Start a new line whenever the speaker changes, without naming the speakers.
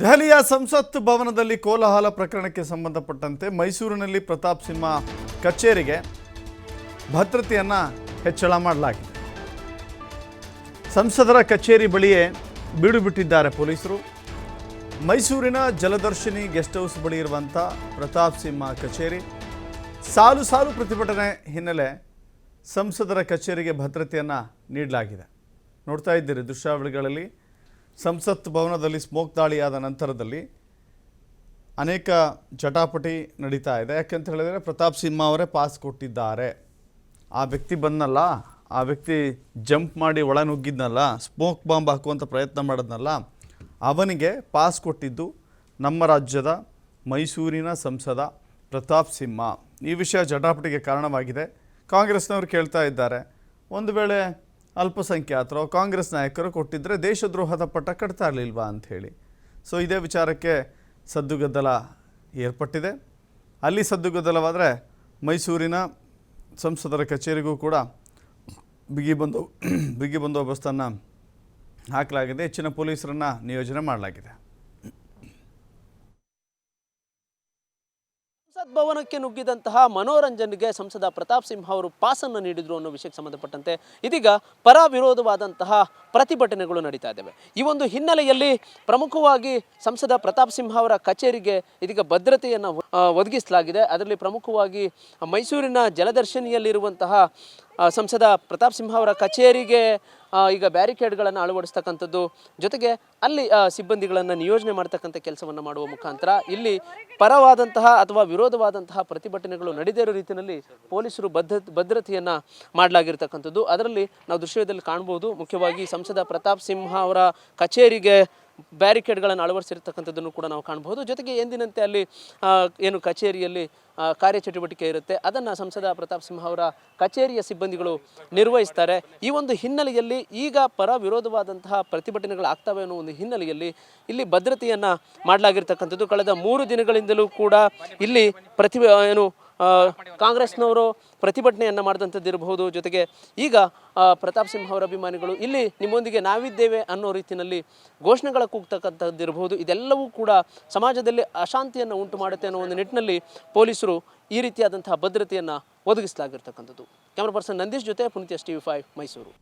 ದೆಹಲಿಯ ಸಂಸತ್ ಭವನದಲ್ಲಿ ಕೋಲಾಹಲ ಪ್ರಕರಣಕ್ಕೆ ಸಂಬಂಧಪಟ್ಟಂತೆ ಮೈಸೂರಿನಲ್ಲಿ ಪ್ರತಾಪ್ ಸಿಂಹ ಕಚೇರಿಗೆ ಭದ್ರತೆಯನ್ನು ಹೆಚ್ಚಳ ಮಾಡಲಾಗಿದೆ. ಸಂಸದರ ಕಚೇರಿ ಬಳಿಯೇ ಬೀಡು ಬಿಟ್ಟಿದ್ದಾರೆ ಪೊಲೀಸರು. ಮೈಸೂರಿನ ಜಲದರ್ಶಿನಿ ಗೆಸ್ಟ್ ಹೌಸ್ ಬಳಿ ಇರುವಂಥ ಪ್ರತಾಪ್ ಸಿಂಹ ಕಚೇರಿ. ಸಾಲು ಸಾಲು ಪ್ರತಿಭಟನೆ ಹಿನ್ನೆಲೆ ಸಂಸದರ ಕಚೇರಿಗೆ ಭದ್ರತೆಯನ್ನು ನೀಡಲಾಗಿದೆ. ನೋಡ್ತಾ ಇದ್ದೀರಿ ದೃಶ್ಯಾವಳಿಗಳಲ್ಲಿ. ಸಂಸತ್ ಭವನದಲ್ಲಿ ಸ್ಮೋಕ್ ದಾಳಿಯಾದ ನಂತರದಲ್ಲಿ ಅನೇಕ ಜಟಾಪಟಿ ನಡೀತಾ ಇದೆ. ಯಾಕಂತ ಹೇಳಿದರೆ ಪ್ರತಾಪ್ ಸಿಂಹ ಅವರೇ ಪಾಸ್ ಕೊಟ್ಟಿದ್ದಾರೆ. ಆ ವ್ಯಕ್ತಿ ಬಂದನಲ್ಲ, ಆ ವ್ಯಕ್ತಿ ಜಂಪ್ ಮಾಡಿ ಒಳ ನುಗ್ಗಿದ್ನಲ್ಲ ಸ್ಮೋಕ್ ಬಾಂಬ್ ಹಾಕುವಂಥ ಪ್ರಯತ್ನ ಮಾಡಿದ್ನಲ್ಲ, ಅವನಿಗೆ ಪಾಸ್ ಕೊಟ್ಟಿದ್ದು ನಮ್ಮ ರಾಜ್ಯದ ಮೈಸೂರಿನ ಸಂಸದ ಪ್ರತಾಪ್ ಸಿಂಹ. ಈ ವಿಷಯ ಜಟಾಪಟಿಗೆ ಕಾರಣವಾಗಿದೆ. ಕಾಂಗ್ರೆಸ್ನವರು ಕೇಳ್ತಾ ಇದ್ದಾರೆ. ಒಂದು ವೇಳೆ ಅಲ್ಪಸಂಖ್ಯಾತರು, ಕಾಂಗ್ರೆಸ್ ನಾಯಕರು ಕೊಟ್ಟಿದ್ದರೆ ದೇಶದ್ರೋಹದ ಪಟ್ಟ ಕಟ್ತಾ ಇರಲಿಲ್ವಾ ಅಂಥೇಳಿ ಸೊ ಇದೇ ವಿಚಾರಕ್ಕೆ ಸದ್ದುಗದ್ದಲ ಏರ್ಪಟ್ಟಿದೆ. ಅಲ್ಲಿ ಸದ್ದುಗದ್ದಲವಾದರೆ ಮೈಸೂರಿನ ಸಂಸದರ ಕಚೇರಿಗೂ ಕೂಡ ಬಿಗಿ ಬಂದೋ, ಬಿಗಿ ಬಂದೋಬಸ್ತನ್ನು ಹಾಕಲಾಗಿದೆ. ಹೆಚ್ಚಿನ ಪೊಲೀಸರನ್ನು ನಿಯೋಜನೆ ಮಾಡಲಾಗಿದೆ.
ಭವನಕ್ಕೆ ನುಗ್ಗಿದಂತಹ ಮನೋರಂಜನ್ಗೆ ಸಂಸದ ಪ್ರತಾಪ್ ಸಿಂಹ ಅವರು ಪಾಸನ್ನು ನೀಡಿದ್ರು ಅನ್ನೋ ವಿಷಯಕ್ಕೆ ಸಂಬಂಧಪಟ್ಟಂತೆ ಇದೀಗ ಪರ ವಿರೋಧವಾದಂತಹ ಪ್ರತಿಭಟನೆಗಳು ನಡೀತಾ ಇದ್ದಾವೆ. ಈ ಒಂದು ಹಿನ್ನೆಲೆಯಲ್ಲಿ ಪ್ರಮುಖವಾಗಿ ಸಂಸದ ಪ್ರತಾಪ್ ಸಿಂಹ ಅವರ ಕಚೇರಿಗೆ ಇದೀಗ ಭದ್ರತೆಯನ್ನು ಒದಗಿಸಲಾಗಿದೆ. ಅದರಲ್ಲಿ ಪ್ರಮುಖವಾಗಿ ಮೈಸೂರಿನ ಜಲದರ್ಶಿನಿಯಲ್ಲಿರುವಂತಹ ಸಂಸದ ಪ್ರತಾಪ್ ಸಿಂಹ ಅವರ ಕಚೇರಿಗೆ ಈಗ ಬ್ಯಾರಿಕೇಡ್ಗಳನ್ನು ಅಳವಡಿಸ್ತಕ್ಕಂಥದ್ದು, ಜೊತೆಗೆ ಅಲ್ಲಿ ಸಿಬ್ಬಂದಿಗಳನ್ನು ನಿಯೋಜನೆ ಮಾಡ್ತಕ್ಕಂಥ ಕೆಲಸವನ್ನು ಮಾಡುವ ಮುಖಾಂತರ ಇಲ್ಲಿ ಪರವಾದಂತಹ ಅಥವಾ ವಿರೋಧವಾದಂತಹ ಪ್ರತಿಭಟನೆಗಳು ನಡೆದೇ ರೀತಿಯಲ್ಲಿ ಪೊಲೀಸರು ಬದ್ಧ, ಭದ್ರತೆಯನ್ನು ಮಾಡಲಾಗಿರ್ತಕ್ಕಂಥದ್ದು. ಅದರಲ್ಲಿ ನಾವು ದೃಶ್ಯದಲ್ಲಿ ಕಾಣ್ಬೋದು, ಮುಖ್ಯವಾಗಿ ಸಂಸದ ಪ್ರತಾಪ್ ಸಿಂಹ ಅವರ ಕಚೇರಿಗೆ ಬ್ಯಾರಿಕೇಡ್ಗಳನ್ನು ಅಳವಡಿಸಿರ್ತಕ್ಕಂಥದ್ದನ್ನು ಕೂಡ ನಾವು ಕಾಣಬಹುದು ಜೊತೆಗೆ ಎಂದಿನಂತೆ ಅಲ್ಲಿ ಏನು ಕಚೇರಿಯಲ್ಲಿ ಕಾರ್ಯಚಟುವಟಿಕೆ ಇರುತ್ತೆ. ಅದನ್ನು ಸಂಸದ ಪ್ರತಾಪ್ ಸಿಂಹ ಅವರ ಕಚೇರಿಯ ಸಿಬ್ಬಂದಿಗಳು ನಿರ್ವಹಿಸ್ತಾರೆ. ಈ ಒಂದು ಹಿನ್ನೆಲೆಯಲ್ಲಿ ಈಗ ಪರ ವಿರೋಧವಾದಂತಹ ಪ್ರತಿಭಟನೆಗಳು ಆಗ್ತವೆ ಅನ್ನೋ ಒಂದು ಹಿನ್ನೆಲೆಯಲ್ಲಿ ಇಲ್ಲಿ ಭದ್ರತೆಯನ್ನು ಮಾಡಲಾಗಿರ್ತಕ್ಕಂಥದ್ದು. ಕಳೆದ ಮೂರು ದಿನಗಳಿಂದಲೂ ಕೂಡ ಇಲ್ಲಿ ಪ್ರತಿ ಏನು ಕಾಂಗ್ರೆಸ್ನವರು ಪ್ರತಿಭಟನೆಯನ್ನು ಮಾಡಿದಂಥದ್ದು ಇರಬಹುದು. ಜೊತೆಗೆ ಈಗ ಪ್ರತಾಪ್ ಸಿಂಹ ಅವರ ಅಭಿಮಾನಿಗಳು ಇಲ್ಲಿ ನಿಮ್ಮೊಂದಿಗೆ ನಾವಿದ್ದೇವೆ ಅನ್ನೋ ರೀತಿಯಲ್ಲಿ ಘೋಷಣೆಗಳ ಕೂಗ್ತಕ್ಕಂಥದ್ದು ಇರಬಹುದು. ಇದೆಲ್ಲವೂ ಕೂಡ ಸಮಾಜದಲ್ಲಿ ಅಶಾಂತಿಯನ್ನು ಉಂಟು ಮಾಡುತ್ತೆ ಅನ್ನೋ ಒಂದು ನಿಟ್ಟಿನಲ್ಲಿ ಪೊಲೀಸರು ಈ ರೀತಿಯಾದಂತಹ ಭದ್ರತೆಯನ್ನು ಒದಗಿಸಲಾಗಿರ್ತಕ್ಕಂಥದ್ದು. ಕ್ಯಾಮ್ರಾ ಪರ್ಸನ್ ನಂದೀಶ್ ಜೊತೆ Puneeth S T V five Mysuru.